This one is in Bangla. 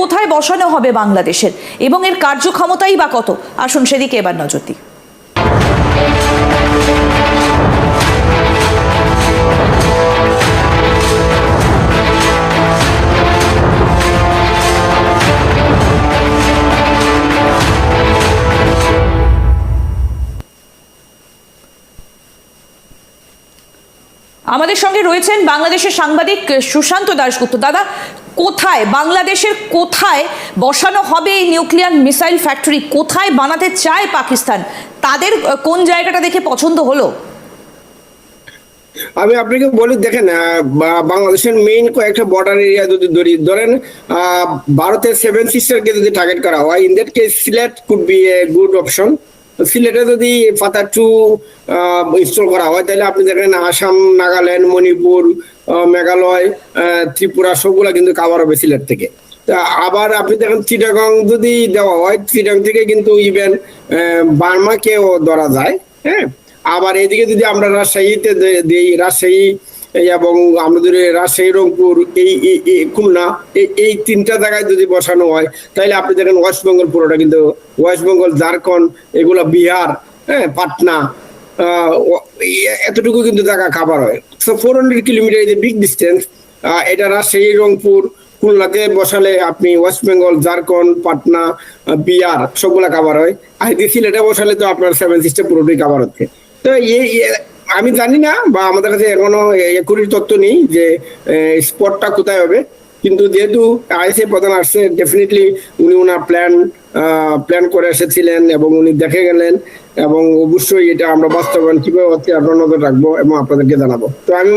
কোথায় বসানো হবে বাংলাদেশের? এবং এর কার্যক্ষমতাই বা কত? আসুন সেদিকে এবার নজর দিই। আমাদের সঙ্গে রয়েছেন বাংলাদেশের সাংবাদিক সুশান্ত দাশগুপ্ত। দাদা কোথায়, বাংলাদেশের কোথায় বসানো হবে এই নিউক্লিয়ার মিসাইল ফ্যাক্টরি? কোথায় বানাতে চায় পাকিস্তান? তাদের কোন জায়গাটা দেখে পছন্দ হলো? আমি আপনাকে বলি, দেখেন বাংলাদেশের মেইন কয়েকটা বর্ডার এরিয়া যদি ধরি, ধরেন ভারতের সেভেন সিস্টারকে যদি টার্গেট করা হয় in that case Sylhet could be a good option সিলেটে যদি ফাতার টু ইনস্টল করা হয়, তাহলে আপনি দেখেন আসাম, নাগাল্যান্ড, মণিপুর মেঘালয় ত্রিপুরা সবগুলা কিন্তু কাভার হবে সিলেট থেকে। তা আবার আপনি দেখেন চিটাগং যদি দেওয়া হয়, চিটাগং থেকে কিন্তু ইভেন বার্মাকেও ধরা যায় হ্যাঁ? আবার এদিকে যদি আমরা রাজশাহীতে দেই, রাজশাহী এবং আমাদের রাজশাহী, রংপুর, এই খুলনা, এই- তিনটা জায়গায় যদি বসানো হয়, তাহলে আপনি দেখেন ওয়েস্ট বেঙ্গল পুরোটা কিন্তু ওয়েস্ট বেঙ্গল ঝাড়খণ্ড এগুলো বিহার হ্যাঁ পাটনা এতটুকু কিন্তু জায়গা কাভার হয়। So four hundred kilometre is a big distance এটা রাজশাহী, রংপুর, খুলনাতে বসালে আপনি ওয়েস্ট বেঙ্গল ঝাড়খণ্ড পাটনা, বিহার, সবগুলা কাভার হয়। আর এদিকে সিলেটে বসালে তো আপনার সেভেন সিস্টেম পুরোটাই কাভার হচ্ছে। তো এই- আমি জানি না, বা আমাদের কাছে এখনও একুরির তথ্য নেই যে স্পটটা কোথায় হবে। কিন্তু যেহেতু আইসিএ প্রধান আসছে ডেফিনেটলি উনি ওনার প্ল্যান প্ল্যান করে এসেছিলেন এবং উনি দেখে গেলেন এবং অবশ্যই এটা আমরা বাস্তবায়ন কীভাবে হচ্ছে আপনার নজর রাখব এবং আপনাদেরকে জানাব। তো আমি